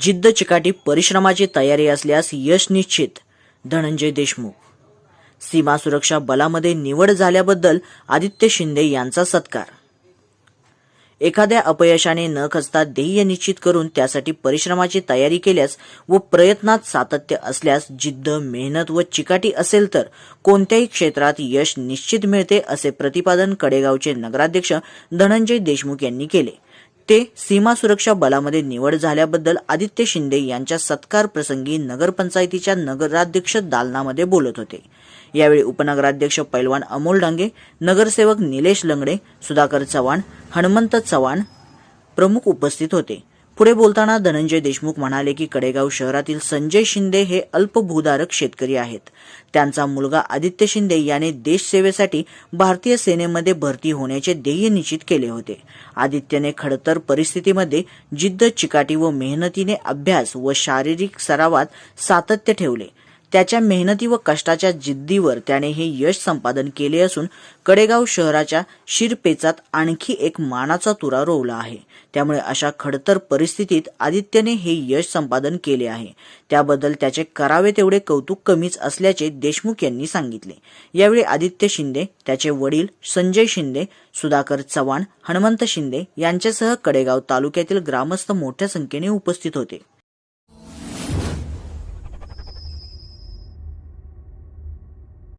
जिद्द चिकाटी परिश्रमाची तयारी असल्यास यश निश्चित धनंजय देशमुख. सीमा सुरक्षा बलामध्ये निवड झाल्याबद्दल आदित्य शिंदे यांचा सत्कार. एखाद्या अपयशाने न खचता ध्येय निश्चित करून त्यासाठी परिश्रमाची तयारी केल्यास व प्रयत्नात सातत्य असल्यास जिद्द मेहनत व चिकाटी असेल तर कोणत्याही क्षेत्रात यश निश्चित मिळते असे प्रतिपादन कडेगावचे नगराध्यक्ष धनंजय देशमुख यांनी केले. ते सीमा सुरक्षा बलामध्ये निवड झाल्याबद्दल आदित्य शिंदे यांच्या सत्कार प्रसंगी नगरपंचायतीच्या नगराध्यक्ष दालनामध्ये बोलत होते. यावेळी उपनगराध्यक्ष पैलवान अमोल डांगे नगरसेवक निलेश लंगडे सुधाकर चव्हाण हनुमंत चव्हाण प्रमुख उपस्थित होते. पुढे बोलताना धनंजय देशमुख म्हणाले की कडेगाव शहरातील संजय शिंदे हे अल्पभूधारक शेतकरी आहेत. त्यांचा मुलगा आदित्य शिंदे याने देशसेवेसाठी भारतीय सेनेमध्ये भरती होण्याचे ध्येय निश्चित केले होते. आदित्यने खडतर परिस्थितीमध्ये जिद्द चिकाटी व मेहनतीने अभ्यास व शारीरिक सरावात सातत्य ठेवले. त्याच्या मेहनती व कष्टाच्या जिद्दीवर त्याने हे यश संपादन केले असून कडेगाव शहराच्या शिरपेचात आणखी एक मानाचा तुरा रोवला आहे. त्यामुळे अशा खडतर परिस्थितीत आदित्यने हे यश संपादन केले आहे. त्याबद्दल त्याचे करावे तेवढे कौतुक कमीच असल्याचे देशमुख यांनी सांगितले. यावेळी आदित्य शिंदे त्याचे वडील संजय शिंदे सुधाकर चव्हाण हनुमंत शिंदे यांच्यासह कडेगाव तालुक्यातील ग्रामस्थ मोठ्या संख्येने उपस्थित होते.